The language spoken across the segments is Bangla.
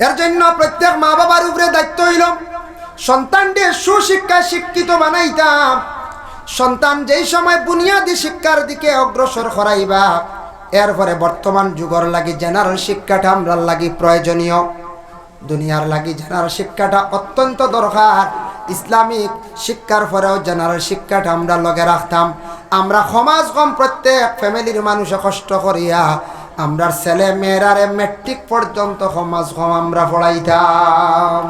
এর জন্য প্রত্যেক মা বাবার উপরে দায়িত্ব হইল সন্তানকে সুশিক্ষায় শিক্ষিত বানাইতাম সন্তান যেই সময় বুনিয়াদী শিক্ষার দিকে অগ্রসর করাইবা এরপরে বর্তমান যুগর লাগি জেনারেল শিক্ষাটা আমরা লাগি প্রয়োজনীয়। দুনিয়ার লাগি জেনারেল শিক্ষাটা অত্যন্ত দরকার। ইসলামিক শিক্ষার পরেও জেনারেল শিক্ষাটা আমরা লগে রাখতাম। আমরা সমাজ কম প্রত্যেক ফ্যামিলির মানুষে কষ্ট করিয়া আমরা ছেলে মেয়েরারে মেট্রিক পর্যন্ত সমাজ কম আমরা পড়াইতাম।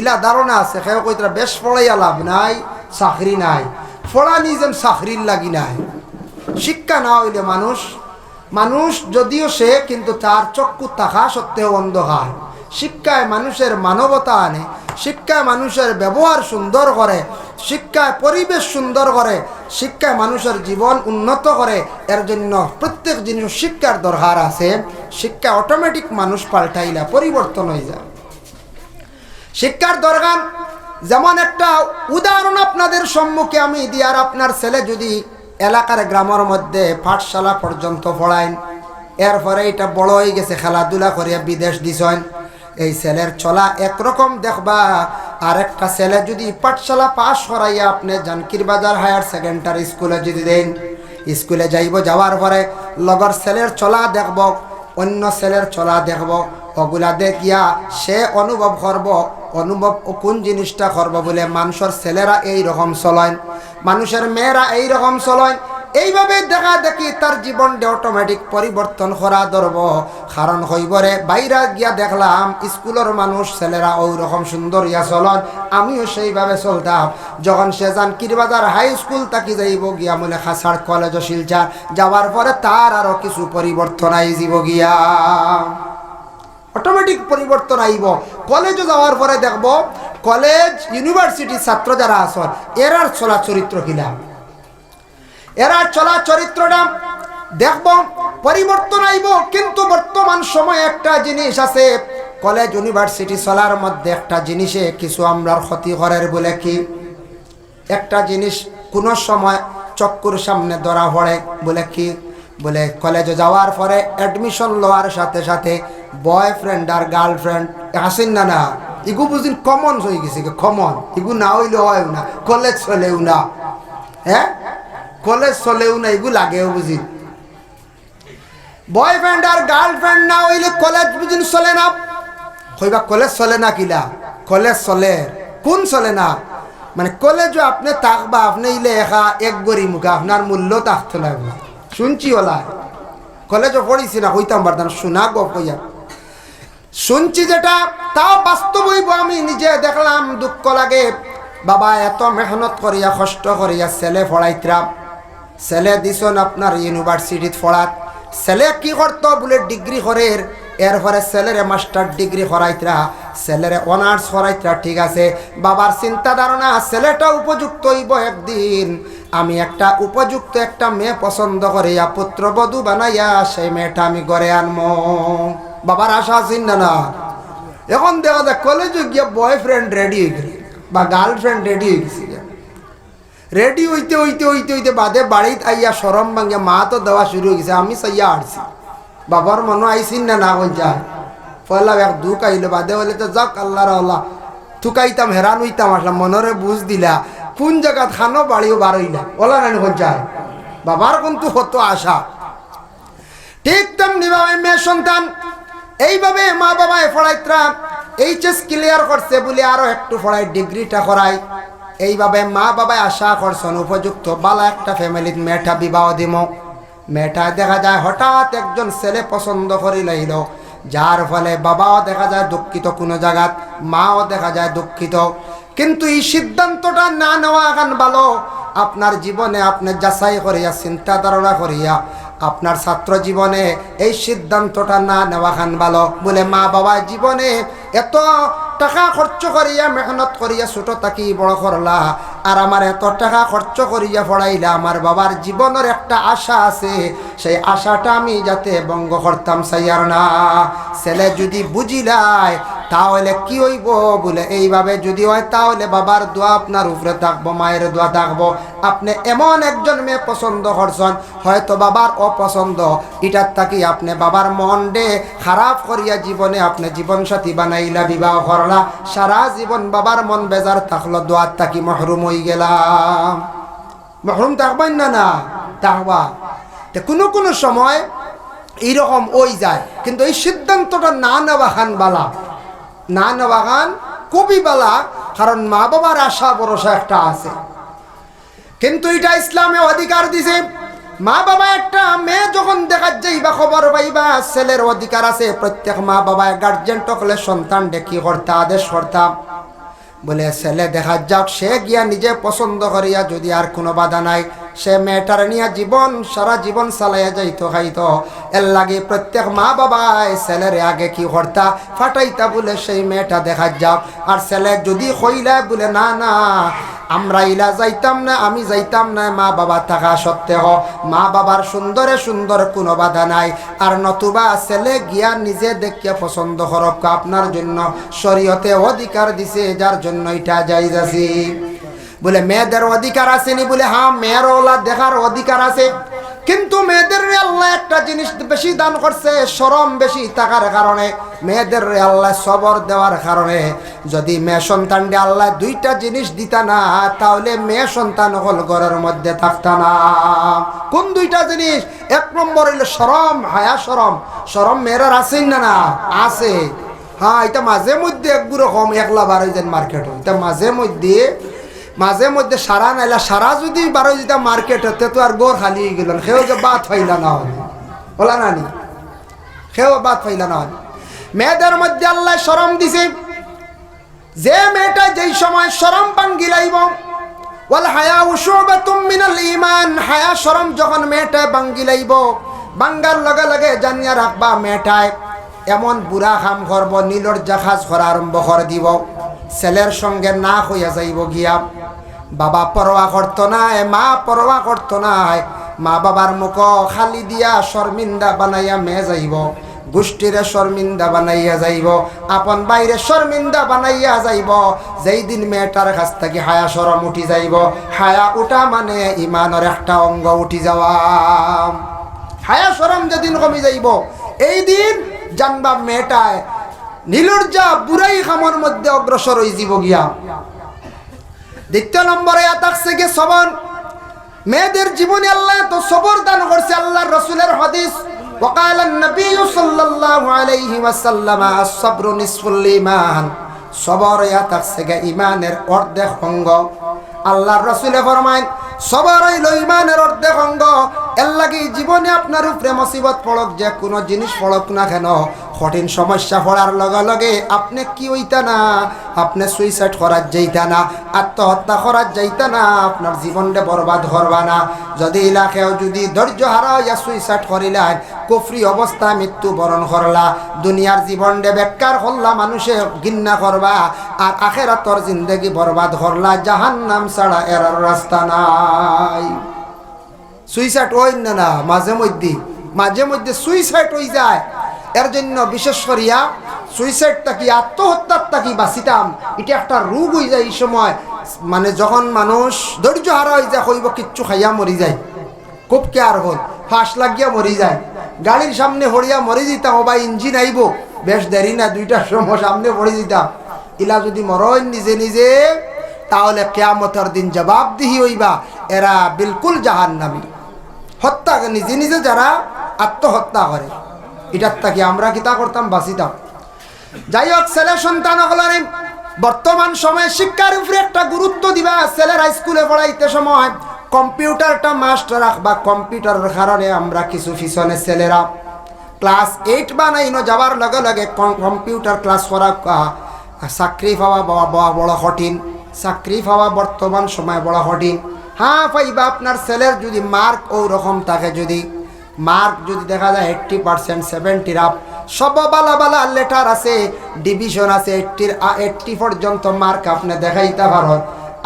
ইলা ধারণা আছে কেউ কইতরা বেশ পড়াইয়া লাভ নাই, চাকরি নাই। পড়া যেন চাকরির লাগি নাই। শিক্ষা না হইলে মানুষ মানুষ যদিও সে, কিন্তু তার চক্ষু থাকা সত্ত্বেও অন্ধকার। শিক্ষায় মানুষের মানবতা আনে, শিক্ষায় মানুষের ব্যবহার সুন্দর করে শিক্ষায় পরিবেশ সুন্দর করে, শিক্ষায় মানুষের জীবন উন্নত করে, এর জন্য প্রত্যেক জিনিস শিক্ষার দরকার আছে। শিক্ষা অটোমেটিক মানুষ পাল্টাইলা পরিবর্তন হয়ে যায়। শিক্ষার দরকার, যেমন একটা উদাহরণ আপনাদের সম্মুখে আমি দিয়ার আপনার ছেলে যদি এলাকার গ্রামের মধ্যে পাঠশালা পর্যন্ত পড়ায়, এরপরে এটা বড় হয়ে গেছে, খেলাধুলা করিয়া বিদেশ দিছেন এই ছেলের চলা একরকম দেখবা। আর একটা ছেলে যদি পাঠশালা পাশ করাইয়া আপনি জানকির বাজার হায়ার সেকেন্ডারি স্কুলে যদি দেন, স্কুলে যাইব, যাওয়ার পরে লগর ছেলের চলা দেখব, অন্য ছেলের চলা দেখব, ওগুলা দেখিয়া সে অনুভব করব, অনুভব কোন জিনিসটা করব বলে মানুষের ছেলেরা এই রকম চলয় মানুষের মেয়েরা এই রকম চলয় এইভাবে দেখা দেখি তার জীবনটা অটোমেটিক পরিবর্তন করা ধরব। কারণ হইবরে, বাইরা গিয়া দেখলাম, স্কুলের মানুষ, ছেলেরা ওই রকম সুন্দর ইয়া চলন আমিও সেইভাবে চলতাম। যখন সে যান কিরবাজার হাই স্কুল তাকি যাইব গিয়া মনে খাসার কলেজ শিলচার, যাওয়ার পরে তার আরও কিছু পরিবর্তন আইজিব গিয়া। অটোমেটিক পরিবর্তন আইব। কলেজে যাওয়ার পরে দেখব কলেজ ইউনিভার্সিটি ছাত্র যারা আসন এরার চলা চরিত্র কিনা এরা চলা চরিত্রটা দেখব, পরিবর্তন আইব, কিন্তু বর্তমান সময়ে একটা জিনিস আছে। কলেজ ইউনিভার্সিটি চলার মধ্যে একটা জিনিসে কিছু আমরা ক্ষতি করার বলে কি? একটা জিনিস কোনো সময় চক্কুর সামনে ধরা পড়ে বলে কি? বলে কলেজে যাওয়ার পরে অ্যাডমিশন লওয়ার সাথে সাথে বয়ফ্রেন্ড আর গার্লফ্রেন্ড আসেন না না? ইগু বুঝিন কমন হয়ে গেছে কমন ইগু না হইলে হয় না কলেজ চলেও না। হ্যাঁ? কলেজ চলেও না এগুলো লাগেও বুঝি। বয়ফ্রেন্ড আর গার্লফ্রেন্ড না হইলে কলেজ বুঝিন চলে না। কইবা কলেজ চলে না কিলা? কলেজ চলে। কোন চলে না? মানে কলেজও আপনি তাকবা আপনি ইলে একা এক গড়ি মুখা, আপনার মূল্য তাকতে লাগবে। শুনছি ওলা। কলেজও পড়িছি না হইতাম পারতাম শোনা গো কইয়া। শুনছি যেটা তাও বাস্তব হইব আমি, নিজে দেখলাম দুঃখ লাগে। বাবা এত মেহনত করিয়া, কষ্ট করিয়া ছেলে পড়াইতরা। ছেলে দিছন আপনার ইউনিভার্সিটিত পড়াত ছেলে কি করত বলে ডিগ্রি করে এরপরে ছেলেরে মাস্টার ডিগ্রি করাইতরা ছেলেরে অনার্স করাইতরা ঠিক আছে। বাবার চিন্তা ধারণা ছেলেটা উপযুক্ত হইব একদিন। আমি একটা উপযুক্ত একটা মেয়ে পছন্দ করিয়া পুত্রবধূ বানাইয়া সেই মেয়েটা আমি ঘরে আনমো। বাবার আশা আছেন না না? এখন দেখা যায় কলেজে গিয়ে বয়ফ্রেন্ড রেডি হয়ে বা গার্লফ্রেন্ড রেডি হয়ে গেছে। রেডি হইতে হইতে হইতে হইতে বাদে বাড়িতে আইয়া সরম ভাঙ্গিয়া মা তো দেওয়া শুরু হয়ে গেছে, আমি সাইয়া আড়ছি বাবার মনে আইসিন না না কোন যায় পয়লা এক দুঃখ আইলো বাদে হলে তো যাক আল্লাহর আল্লাহ। থুকাইতাম, হেরান হইতাম, আসলাম, মনরে বুঝ দিলা। কোন জায়গাত খানো বাড়িও বার হইলা। ওলা না কোন বাবার কিন্তু হতো আশা। ঠিক তেমনি ভাবে মেয়ে সন্তান, এইভাবে মা বাবা পড়াইতরা, এইচএস ক্লিয়ার করছে বলে আরও একটু পড়াই ডিগ্রিটা করাই এইভাবে মা বাবাই আশা করছেন, উপযুক্ত বালা একটা ফ্যামিলির মেয়েটা বিবাহ দিব। মেয়েটা দেখা যায় হঠাৎ একজন ছেলে পছন্দ করে লাইল, যার ফলে বাবাও দেখা যায় দুঃখিত কোনো জায়গাত, মাও দেখা যায় দুঃখিত। কিন্তু এই সিদ্ধান্তটা না নেওয়া এখন ভালো। আপনার জীবনে আপনি যাচাই করিয়া চিন্তা ধারণা করিয়া, আপনার ছাত্র জীবনে এই সিদ্ধান্তটা না নেওয়া খান ভালো বলে মা বাবা জীবনে এত টাকা খরচ করিয়া মেহনত করিয়া ছোট থাকি বড় করলা। আর আমার এত টাকা খরচ করিয়া পড়াইলা, আমার বাবার জীবনের একটা আশা আছে। সেই আশাটা আমি যাতে বঙ্গ করতাম, সাইয়ার না। ছেলে যদি বুঝিলাই তাহলে কি হইব বলে এইভাবে যদি হয়, তাহলে বাবার দোয়া আপনার উপরে থাকব, মায়ের দোয়া থাকব। আপনি এমন একজন মেয়ে পছন্দ করছেন, হয়তো বাবার অপছন্দ। এটার থাকি আপনি বাবার মন ডে খারাপ করিয়া জীবনে আপনি জীবন সাথী বানাইলা, বিবাহ করলা। সারা জীবন বাবার মন বেজার থাকল, দোয়ার থাকি মহরুম হয়ে গেলাম। মহরুম থাকবেন না না? থাকবা। তে কোনো কোনো সময় এইরকম ওই যায়, কিন্তু এই সিদ্ধান্তটা না নেওয়া খান বালা। না নেওয়া খান খুবই বালা, কারণ মা বাবার আশা ভরসা একটা আছে। কিন্তু এটা ইসলামে অধিকার দিছে। মা বাবা একটা মেয়ে যখন দেখা যাইবা, খবর পাইবা, ছেলের অধিকার আছে, প্রত্যেক মা বাবা গার্জেন টকলে সন্তান দেখি কর্তা, আদেশ করতাম বলে, ছেলে, দেখা যাক, সে গিয়া নিজে পছন্দ করিয়া যদি আর কোনো বাধা নাই সে মেয়েটার নিয়ে জীবন, সারা জীবন চালাইয়া যাইতো, খাইতো। এর লাগে প্রত্যেক মা বাবাই ছেলের আগে কি করতা ফাটাইতা বলে সেই মেয়েটা দেখা যাক। আর ছেলে যদি কইলা বলে, না না, আমরা ইলা যাইতাম না, আমি যাইতাম না, মা বাবা থাকা সত্ত্বেও। মা বাবার সুন্দরে সুন্দর কোনো বাধা নাই। আর নতুবা ছেলে গিয়া নিজে দেখিয়া পছন্দ করক, আপনার জন্য শরীয়তে অধিকার দিছে, যার জন্য এটা যাই যাচ্ছি বলে, মেয়েদের অধিকার আছে নি? বলে হ্যাঁ মেয়ের ওলা দেখার অধিকার আছে। কিন্তু মেয়েদের আল্লাহ একটা জিনিস বেশি দান করছে সরম বেশি থাকার কারণে। মেয়েদের আল্লাহ সবর দেওয়ার কারণে। যদি মেয়ে সন্তানটি আল্লাহ দুইটা জিনিস দিতা না, তাহলে মেয়ে সন্তান হল ঘরের মধ্যে থাকতা না। কোন দুইটা জিনিস? এক নম্বর হইল সরম হায়া সরম সরম মেয়েরার আছেন না না? আছে। হ্যাঁ এটা মাঝে মধ্যে একগুলো কম, একলা বার হয়ে যান মার্কেট। এটা মাঝে মধ্যে মাঝে মধ্যে সারা নাইলা, সারা যদি বারো যেটা মার্কেট হতে, তো আর গোর খালি গেল সেও যে বাদ ফাইলা না হলে বলা নানি সেও বাদ ফাইলা না হলে মেয়েদের মধ্যে আল্লাহ সরম দিছে। যে মেয়েটা যেই সময় সরম ভাঙ্গি লাইব ওয়াল হায়া উশুবাতুম মিনাল ঈমান। হায়া শরম যখন মেয়েটায় ভাঙ্গি লাইব বাঙ্গার লগে লগে জানিয়া রাখবা মেয়েটায়, এমন বুড়া খাম করব নীলর জাহাজ করা আরম্ভ করে দিব। ছেলের সঙ্গে না হইয়া যাইব গিয়া। বাবা পরোয়া করতো নাই মা পরোয়া করতো নাই মা বাবার মুখ খালি দিয়া শর্মিন্দা বানাইয়া মেয়ে যাইব, গোষ্ঠীরে শর্মিন্দা বানাইয়া যাইব, আপন বাইরে শর্মিন্দা বানাইয়া যাইব, যেই দিন মেয়েটার কাছ থেকে হায়া সরম উঠি যাইব, হায়া উঠা মানে ইমানের একটা অঙ্গ উঠি যাওয়া। হায়া সরম যেদিন কমি যাইব, এই দিন জানবা মেয়েটায় নীলর্জা বুড়াই খামর মধ্যে অগ্রসর হয়ে যাব গিয়া। দ্বিতীয় নম্বরে থাকছে গিয়ে সবর মেয়েদের জীবনে আল্লাহ তো সবর দান করছে আল্লাহর রসুলের হাদিস وقال النبي صلى الله عليه وسلم الصبر نصف الإيمان সবর ইয়া থাকছে গিয়ে ইমানের অর্ধেক অঙ্গ আল্লাহর রসুলে ফরমাইন সবার হইল ইমানের অর্ধেক অঙ্গ এর লাগি জীবনে আপনার উপরে মুসিবত পড়ক, যে কোনো জিনিস পড়ক না কেন। কঠিন সমস্যা পড়ার লগে লগে আপনি কি হইতা না? আপনি সুইসাইড করার যাইতা না, আত্মহত্যা করার যাইতা না, আপনার জীবনটা বরবাদ করবা না। যদি এলাকাও যদি ধৈর্য হারা হইয়া সুইসাইড করিলেন, কুফরি অবস্থা মৃত্যু বরণ করলা। দুনিয়ার জীবনটা বেকার করলা, মানুষে ঘিন্না করবা। আর আখেরাতর জিন্দগি বরবাদ করলা জাহান নাম ছাড়া এরার রাস্তা নাই। সুইসাইড হই না না, মাঝে মধ্যে। মাঝে মধ্যে সুইসাইড হয়ে যায়। এর জন্য বিশেষ করিয়া সুইসাইড থাকি আত্মহত্যার থাকি বাঁচিতাম? এটা একটা রোগ হয়ে যায় এই সময়। মানে যখন মানুষ ধৈর্য হারা হয়ে যায় হইব কিচ্ছু খাইয়া মরি যায়। খুব কেয়ার হল, ফাঁস লাগিয়া মরি যায়। গাড়ির সামনে হরিয়া মরি দিতাম বা ইঞ্জিন আইব। বেশ দেরি না, দুইটার সময় সামনে পড়ে দিতাম ইলা যদি মরণ নিজে নিজে, তাহলে কেয়ামতের দিন জবাবদিহি হইবা। এরা বিলকুল জাহান নামি হত্যা নিজে নিজে যারা আত্মহত্যা করে। এটার তাকে আমরা কিতা করতাম? বাঁচিতাম। যাই হোক, ছেলে সন্তান হলেন বর্তমান সময়ে শিক্ষার উপরে একটা গুরুত্ব দিবা। ছেলেরা স্কুলে পড়াইতে সময় কম্পিউটারটা মাস্ট রাখবা কম্পিউটারের কারণে আমরা কিছু পিছনে ছেলেরা ক্লাস এইট বা নাইন যাবার লগে লগে কম্পিউটার ক্লাস করা চাকরি পাওয়া বড় কঠিন। চাকরি পাওয়া বর্তমান সময় বড় কঠিন। হ্যাঁ পাইবা আপনার ছেলের যদি মার্ক ওরকম রকম থাকে যদি মার্ক যদি দেখা যায় এইট্টি পার্সেন্ট সেভেন্টির আপ সব বালা বালা লেটার আছে ডিভিশন আছে এইট্টির এইটটি পর্যন্ত মার্ক আপনি দেখাইতে পারেন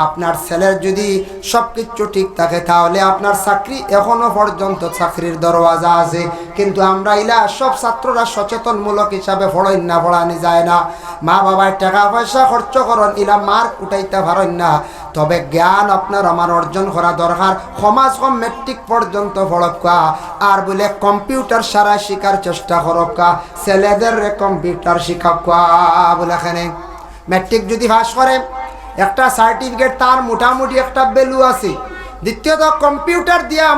আপনার ছেলের যদি সব কিছু ঠিক থাকে, তাহলে আপনার চাকরি এখনও পর্যন্ত চাকরির দরওয়াজা আছে। কিন্তু আমরা ইলা সব ছাত্ররা সচেতনমূলক হিসাবে পড়েন না, পড়ানি যায় না। মা বাবার টাকা পয়সা খরচ করেন, ইলা মার্ক উঠাইতে পারেন না। তবে জ্ঞান আপনার আমার অর্জন করা দরকার। সমাজ কম মেট্রিক পর্যন্ত পড়কা আর বলে কম্পিউটার সারা শিকার চেষ্টা করকা ছেলেদের কম্পিউটার শিখাকা বলে এখানে। ম্যাট্রিক যদি পাস করে একটা সার্টিফিকেট, তার মোটামুটি একটা ভ্যালু আছে। দ্বিতীয়ত কম্পিউটার দিয়া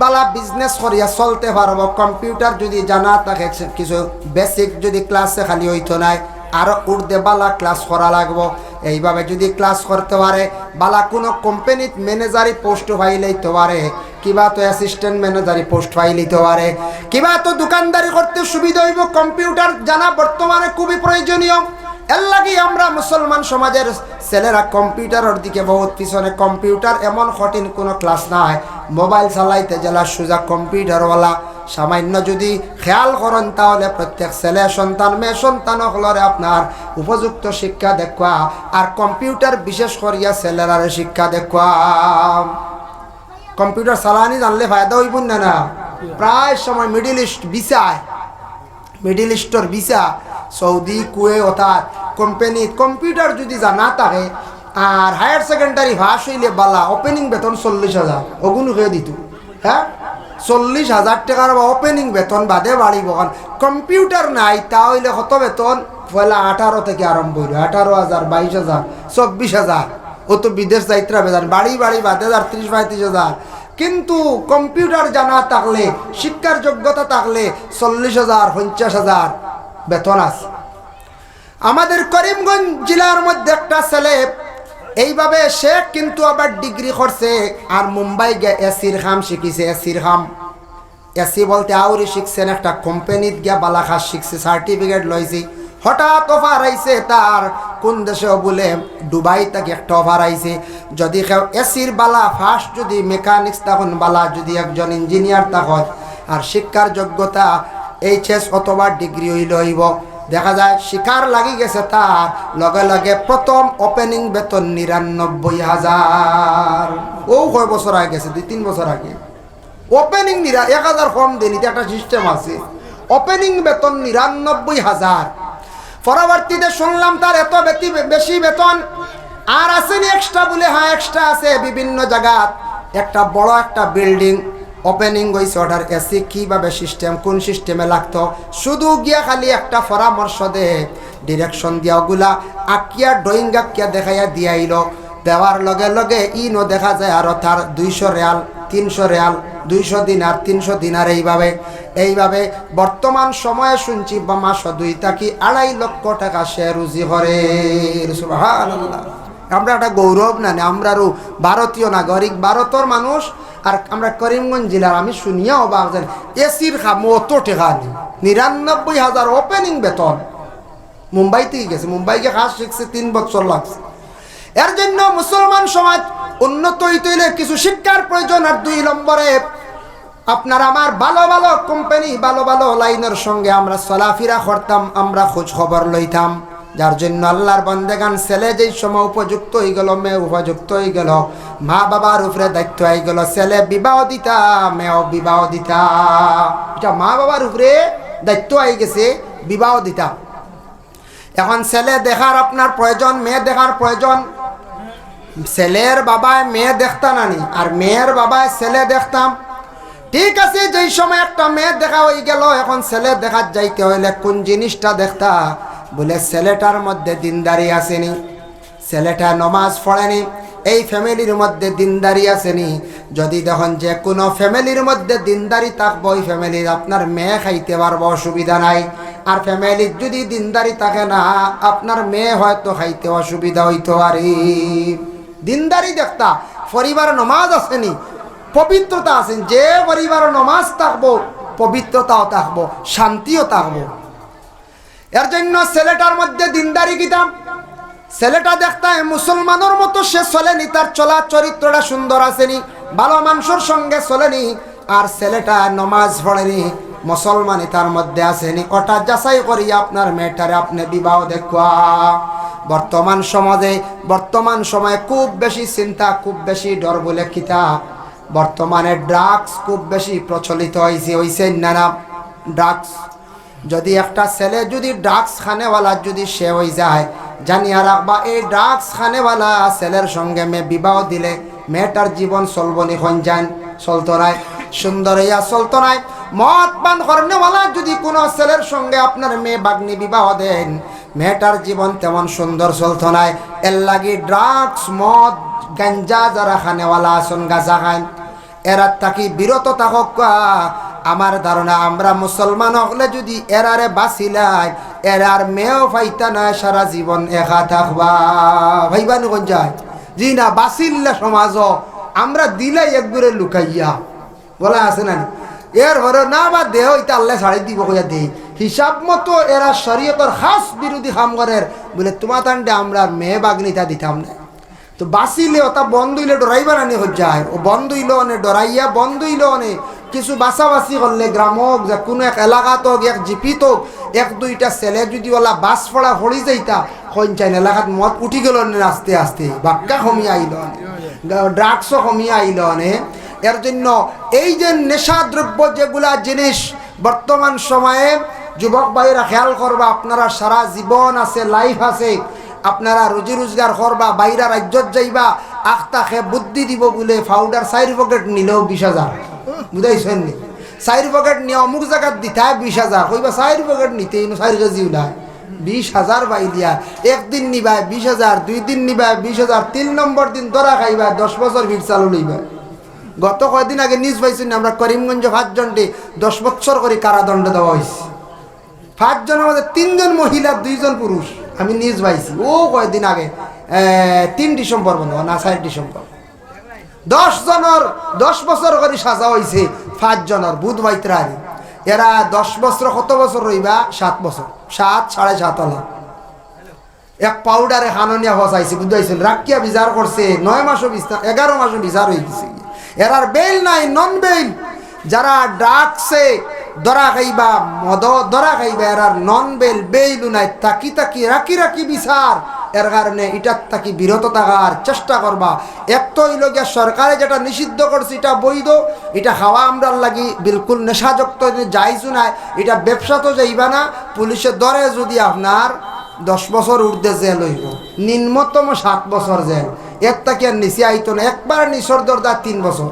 বালা বিজনেস করিয়া চলতে পারব। কম্পিউটার যদি জানা থাকে, কিছু বেসিক যদি ক্লাসে খালি হইতো নাই আরও উর্দে বালা ক্লাস করা লাগবো। এইভাবে যদি ক্লাস করতে পারে, বালা কোনো কোম্পানিত ম্যানেজারি পোস্ট পাইলেইতে পারে, কিবা তো অ্যাসিস্ট্যান্ট ম্যানেজারি পোস্ট পাইলিতে পারে। কিবা তো দোকানদারি করতে সুবিধা হইব। কম্পিউটার জানা বর্তমানে খুবই প্রয়োজনীয়। এর লাগি আমরা মুসলমান সমাজের ছেলেরা কম্পিউটারের দিকে বহুত পিছনে। কম্পিউটার এমন কঠিন কোনো ক্লাস নাই। মোবাইল চালাইতে জেলা সোজা কম্পিউটারওয়ালা সামান্য যদি খেয়াল করেন তাহলে প্রত্যেক ছেলে সন্তান মেয়ে সন্তান হলরে আপনার উপযুক্ত শিক্ষা দেখুয়া। আর কম্পিউটার বিশেষ করিয়া ছেলেরারে শিক্ষা দেখুয়া। কম্পিউটার চালানি জানলে ফায়দা হইব না না? প্রায় সময় মিডিল ইস্ট বিসায় মিডিল ইস্টর ভিসা। সৌদি কুয়ে অর্থাৎ কোম্পানি কম্পিউটার যদি জানা থাকে, আর হায়ার সেকেন্ডারি ভাস হইলে বালা ওপেনিং বেতন চল্লিশ হাজার, অগুন হয়ে দিত। হ্যাঁ? চল্লিশ হাজার টাকার বা ওপেনিং বেতন বাদে বাড়িব। কারণ কম্পিউটার নাই, তা হইলে কত বেতন? পয়লা আঠারো থেকে আরম্ভ হইল। আঠারো হাজার, বাইশ হাজার, চব্বিশ হাজার। ও তো বিদেশ যাইত্রা বেজান বাড়ি বাড়ি বাদে হাজার, ত্রিশ, পঁয়ত্রিশ হাজার। কিন্তু কম্পিউটার জানা থাকলে, শিক্ষার যোগ্যতা থাকলে চল্লিশ হাজার, পঞ্চাশ হাজার বেতন আছে। আমাদের করিমগঞ্জ জেলার মধ্যে একটা ছেলে, এইভাবে সে কিন্তু আবার ডিগ্রি করছে আর মুম্বাই গে এসির খাম শিখিছে, এসির খাম। এসি বলতে আউরি শিখছেন, একটা কোম্পানিত গিয়া বালাখাস শিখছে সার্টিফিকেট লইছি। হঠাৎ অফার আইছে তার, কোন দেশে বলে দুবাই তাকে একটা অফার আইছে। যদি কেউ এসির বালা ফার্স্ট যদি মেকানিক্স তখন বালা, যদি একজন ইঞ্জিনিয়ার তখন। আর শিক্ষার যোগ্যতা এইচএস অথবা ডিগ্রি হইল হইব দেখা যায় শিকার লাগি গেছে তার লগে লগে প্রথম ওপেনিং বেতন নিরানব্বই হাজার ও কয় বছর আগে গেছে, দুই, তিন বছর আগে। ওপেনিং নিরা এক হাজার কম দেন এটা একটা সিস্টেম আছে। ওপেনিং বেতন নিরানব্বই হাজার পরবর্তীতে শুনলাম তার এত বেশি বেতন। আর আছে আসেনি এক্সট্রা বলে? হ্যাঁ এক্সট্রা আছে। বিভিন্ন জায়গাত একটা বড়, একটা বিল্ডিং ওপেনিং হয়েছে অর্ডার এসি কীভাবে সিস্টেম কোন সিস্টেমে লাগতো? শুধু গিয়া খালি একটা পরামর্শ দে। ডিরেকশন দিয়া ওগুলা, আঁকিয়া ড্রয়িং আঁকিয়া দেখাইয়া দিয়াইল দেওয়ার লগে লগে ইনও দেখা যায় আরও তার দুইশো রেয়াল, তিনশো রেয়াল, দুইশো দিনার, তিনশো দিনার এইভাবে। এইভাবে বর্তমান সময়ে শুনছি বা মাস দুই তাকি আড়াই লক্ষ টাকা সে রুজি সুবহানাল্লাহ। আমরা একটা গৌরব না আমরারও ভারতীয় নাগরিক ভারতের মানুষ, আর আমরা করিমগঞ্জ জেলার, আমি শুনিয়া অবাক যেন এসির খাম অত টেকা নেই নিরানব্বই হাজার ওপেনিং বেতন। মুম্বাই থেকে গেছে, মুম্বাইকে কাজ শিখছে, তিন বছর লাগছে। এর জন্য মুসলমান সমাজ উন্নত হইতে হইলে কিছু শিক্ষার প্রয়োজন, আর দুই নম্বরে, আপনার আমার ভালো ভালো কোম্পানি ভালো ভালো লাইনের সঙ্গে আমরা চলাফেরা করতাম, আমরা খোঁজ খবর লইতাম। যার জন্য আল্লাহর বন্দেগান ছেলে যেই সময় উপযুক্ত হয়ে গেল মেয়ে উপযুক্ত হয়ে গেল, মা বাবার উপরে দায়িত্ব হয়ে গেল, ছেলে বিবাহ দিতা, মেয়েও বিবাহ দিতা। এটা মা বাবার উপরে দায়িত্ব হয়ে গেছে, বিবাহ দিতা। এখন ছেলে দেখার আপনার প্রয়োজন, মেয়ে দেখার প্রয়োজন। ছেলের বাবায় মেয়ে দেখতাম নানি আর মেয়ের বাবায় ছেলে দেখতাম। ঠিক আছে, যেই সময় একটা মেয়ে দেখা হয়ে গেল, এখন ছেলে দেখার যাইতে হইলে কোন জিনিসটা দেখতা? বলে, ছেলেটার মধ্যে দিনদারি আসেনি। ছেলেটা নমাজ পড়েনি। এই ফ্যামিলির মধ্যে দিনদারি আসেনি। যদি দেখুন যে কোনো ফ্যামিলির মধ্যে দিনদারি থাকব, ওই ফ্যামিলির আপনার মেয়ে খাইতে পারব, অসুবিধা নাই। আর ফ্যামিলির যদি দিনদারি থাকে না, আপনার মেয়ে হয়তো খাইতে অসুবিধা হইতে পারে। দিনদারি দেখতা, পরিবার নমাজ আসেনি, পবিত্রতা আছেন যে পরিবার নমাজ থাকব, পবিত্রতাও থাকব, শান্তিও থাকব। এর জন্য ছেলেটার মধ্যে দিনদারি কিতাম ছেলেটা দেখতাম মুসলমানের মতো সে চলেনি, তার চলা চরিত্রটা সুন্দর আসেনি, ভালো মানুষের সঙ্গে চলেনি, আর ছেলেটা নমাজ পড়েনি, মুসলমানই তার মধ্যে আসেনি। ওটা যাচাই করি আপনার মেয়েটারে আপনি বিবাহ দেখুয়া। বর্তমান সমাজে, বর্তমান সময়ে খুব বেশি চিন্তা, খুব বেশি ডর বলে কিতা। বর্তমানে ড্রাগস খুব বেশি প্রচলিত হয়েছে হয়েছে নানা ড্রাগস যদি একটা ছেলে যদি ড্রাগস খানেওয়ালা যদি সে হয়ে যায়, জানিয়া রাখবা, এই ড্রাগস খানেওয়ালা ছেলের সঙ্গে মেয়ে বিবাহ দিলে মেয়েটার জীবন চলবনি হন যান চলতো নাই সুন্দর হইয়া চলতো নাই মদ পান করেওয়ালা যদি কোনো ছেলের সঙ্গে আপনার মেয়ে বাগ্নি বিবাহ দেন, মেয়েটার জীবন তেমন সুন্দর চলতো নাই এর লাগি ড্রাগস মদ, গাঞ্জা যারা খানেওয়ালা আসন গাঁজা খান, এরা তাকি বিরত থাকক আমার ধারণা, আমরা মুসলমান হলে যদি এরারে বাঁচিলাই, এরার মেয়েও ফাইতা না সারা জীবন একা থাকবা। ভাইবানি কোন যায়? জি না, বাঁচিল্লা সমাজ আমরা দিলাই একবারে লুকাইয়া। বলা আছে না এর ঘরে না বা দেহ ইতা আল্লাহ ছাড়ি দিব কইয়া দেই। হিসাব মতো এরা শরীয়তর খাস বিরোধী কাম করে। বলে, তোমার তান্ডে আমরা মেয়ে বাগনিতা দিতাম না। তো বাঁচিলে ওটা বন্ধ হইলে ডরাইবার আনি হয়ে যায় ও বন্ধ হইল অনে, ডরাইয়া বন্ধ হইল অনে। কিছু বাছাবাছি করলে গ্রামক যে কোনো এক এলাকাত হোক এক জিপিত হোক এক দুইটা ছেলে যদি ওলা বাস ফড়া ফড়ি যাইতা হইন চাইন এলাকাত মদ উঠি গেল আস্তে আস্তে। বাক্কা কমিয়ে আইল ড্রাগসও কমিয়ে আইল এর জন্য এই যে নেশা দ্রব্য যেগুলা জিনিস বর্তমান সময়ে যুবক ভাইরা খেয়াল করবা আপনারা সারা জীবন আছে লাইফ আছে, আপনারা রুজি রোজগার করবা বাইরা রাজ্যত যাইবা আখতা খে বুদ্ধি দিব বলে ফাউডার চাইর পকেট নিলেও বিশ হাজার বুঝাইছেন নি। চাইর পকেট নিয়ে অমুক জায়গাত দিতায় বিশ হাজার কইবা চাইর পকেট নিতে চাইর কেজি ওলায় বিশ হাজার বাই দিয়া। একদিন নিবায় বিশ হাজার দুই দিন নিবায় বিশ হাজার তিন নম্বর দিন ধরা খাইবা দশ বছর ভিড় চালু লইবা গত কয়দিন আগে নিউজ পাইছি না, আমরা করিমগঞ্জ পাঁচজনটি দশ বছর করে কারাদণ্ড দেওয়া হয়েছে পাঁচজনের মধ্যে তিনজন মহিলা, দুইজন পুরুষ আমি নিউজ পাইছি। ও কয়েকদিন আগে তিন ডিসেম্বর হয় না চার ডিসেম্বর দশ জনের, দশ বছর করে সাজা হয়েছে পাঁচ জনের, বুধ বাইত্রারি এরা দশ বছর কত বছর রইবা? সাত বছর। সাত, সাড়ে সাত হলা। এক পাউডারে হাননিয়া ফসাইছে, বুঝাইছেন? রাখিয়া বিচার করছে, নয় মাসও বিচার এগারো মাসও বিচার হয়ে গেছে এরার বেল নাই নন বেল যারা ডাকছে দরা খাইবা, মদ দরা খাইবা এরার নন বেল বেইলু নাই। তাকি তাকি, রাখি রাখি বিচার। এর কারণে এটার থাকি বিরত থাকার চেষ্টা করবা। এক তো হইল গিয়া সরকারে যেটা নিষিদ্ধ করছে, এটা বৈধ। এটা খাওয়া আমরার লাগি বিলকুল নেশাযুক্ত যাইছু নাই এটা ব্যবসা তো যাইবা না। পুলিশের দরে যদি আপনার দশ বছর উর্ধে জেল হইব, নিম্নতম সাত বছর জেল। এর তাকে নিচে আইতো না। একবার নিচর দরদার তিন বছর।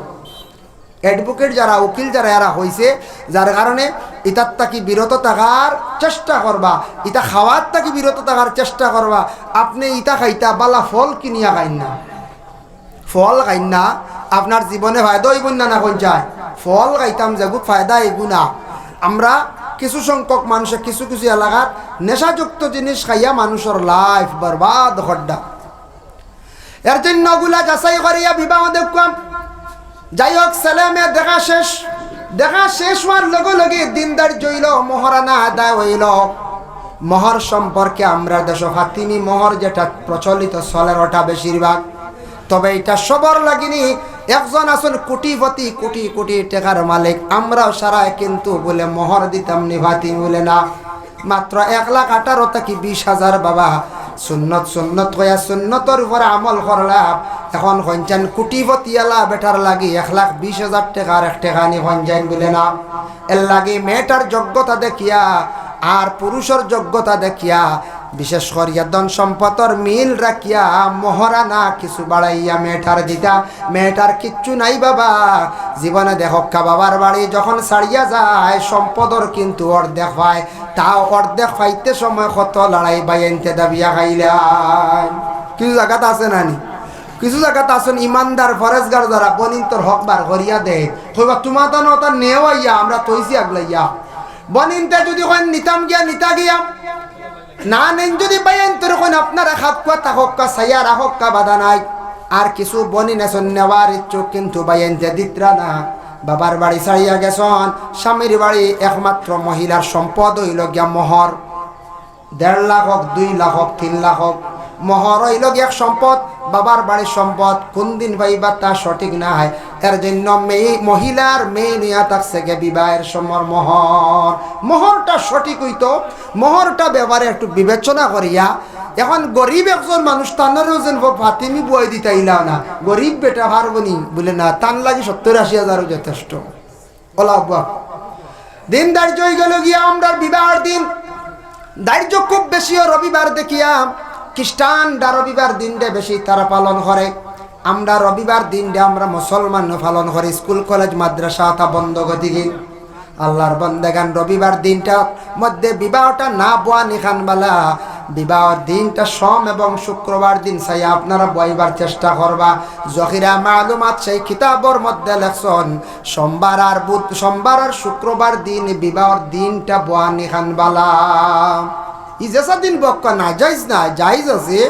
অ্যাডভোকেট যারা, উকিল যারা, এরা হয়েছে যার কারণে ইতার তাকি বিরত থাকার চেষ্টা করবা, ইতা খাওয়ার তাকি বিরত থাকার চেষ্টা করবা। আপনি ইতা খাইতা, বালা ফল কিনিয়া খাইন না। ফল খাইন না, আপনার জীবনে ফায়দা হইব না না যায়। ফল খাইতাম যেগুলো ফায়দা এগু না। আমরা কিছু সংখ্যক মানুষের কিছু কিছু এলাকার নেশাযুক্ত জিনিস খাইয়া মানুষের লাইফ বরবাদ হড্ডা এর জন্য ওগুলা যাচাই করিয়া বিবাহ দেখলাম যাই হোক ছেলে দেখা শেষ। দেখা শেষ হওয়ার লগে লগে দিনদার জইল, মহারানা আদায় হইল। মহর সম্পর্কে আমরা দেশ হাতিনি মহর যেটা প্রচলিত চলের ওটা বেশিরভাগ। তবে এটা সবর লাগিনি, একজন আসুন কোটিপতি, কোটি কোটি টাকার মালিক। আমরাও সারায় কিন্তু বলে মহর দিতাম নিভাতি বলে না। মাত্র এক লাখ আঠারো থাকি বিশ হাজার বাবা। সুন্নত সুন্নত কয়া সুন্নতর উপরে আমল করলাম এখন হঞ্চান কুটি এলা বেটার লাগি এক লাখ বিশ হাজার টাকার এক টাকা নি সঞ্চান বলে না। এর লাগি মেয়েটার যোগ্যতা দেখিয়া আর পুরুষের যোগ্যতা দেখিয়া বিশেষ করিয়া ধন সম্পদর মিল রাখিয়া মহারানা কিছু বাড়াইয়া মেয়েটার দিতা। মেয়েটার কিচ্ছু নাই বাবা। জীবনে দেখক্কা বাবার বাড়ি যখন ছাড়িয়া যায়, সম্পদর কিন্তু অর্ধেক পায় তাও অর্ধেক পাইতে সময় কত লড়াই বাইনতে দাবিয়া খাইলাই কিছু জায়গাত আছে নানি? কিছু জায়গাত আছেন ইমানদার ফরেজগার যারা বনিন্তর হক বার করিয়া দেয়। কইবা, তোমার তা নতা নেওয়াইয়া, আমরা তৈছি আগলাইয়া। বনিনতে যদি কই নিতাম গিয়া, নিতা গিয়া। না নেন যদি বাইন তোর কোন আপনারা খাপ কুয়া তাহক্কা সাইয়া রাহক্কা বাধা নাই। আর কিছু বনি নেছন নেওয়ার ইচ্ছুক কিন্তু বাইনতে দিত্রা না। বাবার বাড়ি ছাড়িয়া গেছন, স্বামীর বাড়ি একমাত্র মহিলার সম্পদ হইল গিয়া মোহর। দেড় লাখ হোক, দুই লাখ হোক, তিন লাখ হোক মহর হইল এক সম্পদ, বাবার বাড়ির সম্পদ, কোন দিন পাইবা তা সঠিক নাই। এর জন্য মেয়ে, মহিলার মেয়ে নিয়া থাকছে গে বিবাহের সময় মহর। মহরটা সঠিক হইতো, মহরটা ব্যাপারে একটু বিবেচনা করিয়া, এখন গরিব একজন মানুষ তানারও যেন ফাতিমি বই দিতাইলা না। গরিব বেটা পারবনি বলে না তান লাগে সত্তর আশি হাজারও যথেষ্ট। ওলা আব্বা। দিন দার্য হয়ে গেল গিয়া আমরা বিবাহের দিন। দার্য খুব বেশিও রবিবার দেখিয়া খ্রিস্টানরা রবিবার দিনটা বেশি তারা পালন করে। আমরা রবিবার দিনটা আমরা মুসলমান পালন করি, স্কুল, কলেজ, মাদ্রাসা, তা বন্ধ গতিকে আল্লাহর বন্দেগান রবিবার দিনটা মধ্যে বিবাহটা না বোয়া নিখানবালা বিবাহর দিনটা সোম এবং শুক্রবার দিন চাই আপনারা বইবার চেষ্টা করবা। জহিরা মালুমাত সেই কিতাবর মধ্যে লেখছন সোমবার আর বুধ সোমবার আর শুক্রবার দিন বিবাহর দিনটা বোয়া নিখানবালা ই যেসা দিন বক্কা না, যাইজ না, যাইজ আছে।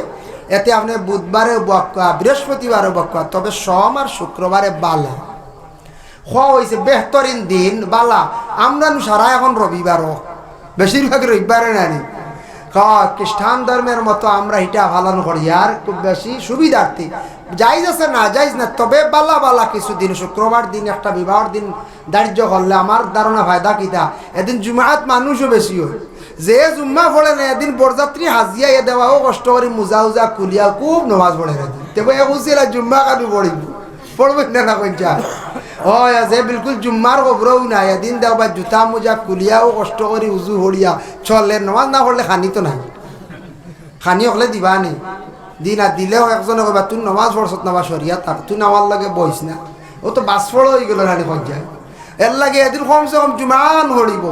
এতে আপনি বুধবারে বক্কা, বৃহস্পতিবারে বক্কা, তবে সোম আর শুক্রবারে বালা। হওয়া হয়েছে বেহতরিন দিন, বালা। আমরা সারা এখন রবিবারও। বেশিরভাগ রবিবারে নানি খ্রিস্টান ধর্মের মতো আমরা এটা পালন করি, আর খুব বেশি সুবিধার্থী। যাইজ আছে না, যাইজ না, তবে বালা বালা কিছুদিন, শুক্রবার দিন, একটা বিবাহর দিন দার্য করলে আমার ধারণা ফায়দা কিতা? এদিন জুমাত মানুষও বেশি হয়। যে জুম্মা পড়ে না এদিন বরযাত্রী হাজিয়া এ দেওয়াও কষ্ট করি মুজা উজা কুলিয়া খুব নমাজ পড়ে এদিন। তেবে একুশিলা জুম্মা কাটু পড়িব পড়বেন না না কইছা ও যে বিলকুল জুম্মার খবরও নাই। এদিন দেওয়া জুতা মোজা কুলিয়াও কষ্ট করি উজু হরিয়া চলে, নমাজ না পড়লে খানি তো নাই। খানি হলে দিবা নি? দি না, দিলেও একজনে কবা তুই নমাজ পড়ছত নাবা সরিয়া তার তুই নামার লাগে বইস না। ও তো বাস ফল হয়ে গেল রানি সজ্জায় এর লাগে এদিন কমসে কম জুমান হরিব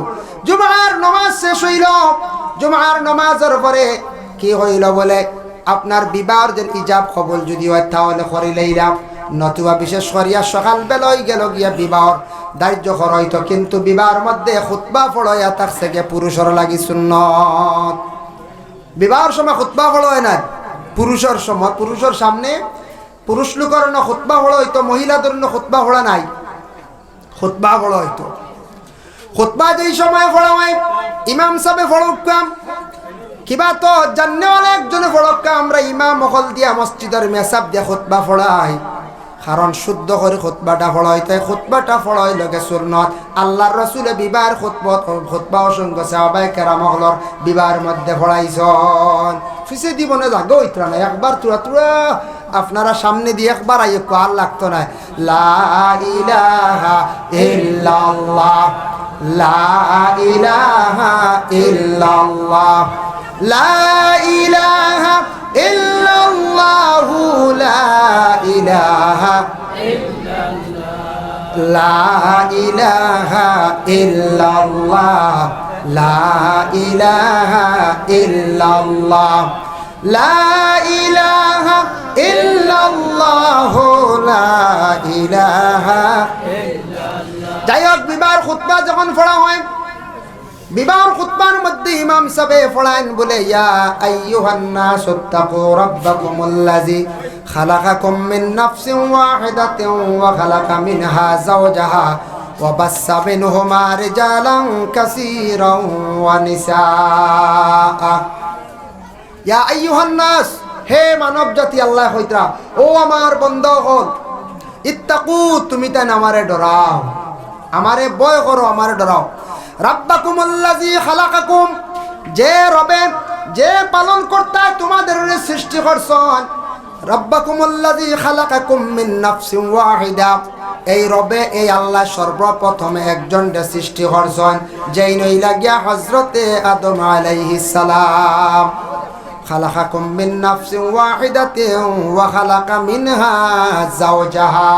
জুমার নমাজ শেষ হইল। জুমার নমাজের পরে কি হইল বলে? আপনার বিবাহর যে ইজাব খবর যদি হয় তাহলে করিলেইলাম নতুবা বিশেষ করিয়া সকাল বেলায় গেল গিয়া বিবাহর দার্য হইতো। কিন্তু বিবাহর মধ্যে খুতবা ফড়ইয়া তার থেকে পুরুষের লাগি সুন্নত। বিবাহর সময় খুতবা ফড় হয় না পুরুষের সময় পুরুষের সামনে পুরুষ লোকের খুতবা ফড় হইতো, মহিলাদের খুতবা ফড়া নাই। খুতবা ফড় হইতো। খুতবা যেই সময় ফড়া হয়, ইমাম সাহেব ফড়কাম কিবা তো জান্নেওয়ালা একজনে ফড়ক্কা আমরা ইমাম মহল দিয়া মসজিদের মেসাব দিয়া খুতবা ফড়াই কারণ শুদ্ধ করে খুতবাটা ফড়াই তাই খুতবাটা ফড়াই লগে সুন্নত। আল্লাহর রসুলে বিবাহের খুতবত খুতবা অসংখ্য সাহাবাই কেরামহলর বিবাহের মধ্যে ফড়াইছন ফিসে দিবনে জাগ ইতরা না একবার তুরা তুরা আপনারা সামনে দিয়ে একবার আইয়ে আর লাগতো না। লা ইলাহা লা লা ইলাহা লা লা ইলাহা ইল্লাল্লাহ। লা ইলাহা ইল্লাল্লাহ লা ইলাহা যাই হোক বিবাহ খুতবা যখন পড়া হয়, বিবাহর খুতবার মধ্যে ইমাম সাবে ফলাইন বলে, ইয়া আইয়ুহান নাস তাকু রাব্বাকুমুল্লাযী খালাকাকুম মিন নাফসিন ওয়াহিদাতিন ওয়া খালাকা মিনহা যাওজাহা ওয়া বাসসা মিনহুমা রিজালান কাসীরা ওয়া নিসাআ। ইয়া আইয়ুহান নাস হে মানব জাতি আল্লাহ হইতরা ও আমার বন্ধগণ, ইত্তাকু, তুমি তাই আমারে ডরাও, আমারে ভয় করো, আমারে ডরাও। রাব্বাকুম আল্লাযী খালাকাকুম, যে রবে, যে পালন কর্তা তোমাদের সৃষ্টি করছেন রাব্বাকুম আল্লাযী খালাকাকুম মিন নাফসিন ওয়াহিদা, এই রবে, এই আল্লাহ সর্বপ্রথমে একজন সৃষ্টি করছেন, যেই নইলা গিয়া হযরতে আদম আলাইহিস সালাম। মিন নাফসিন ওয়াহিদাতিন ওয়া খালাকা মিনহা যাওজাহা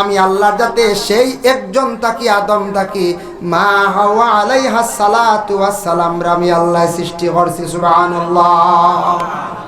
আমি আল্লাহ যাতে সেই একজন তাকি আদম তাকি মা হাওয়া আলাইহা সালাতু ওয়াস সালাম আমি আল্লাহ সৃষ্টি করছি, সুবহানাল্লাহ।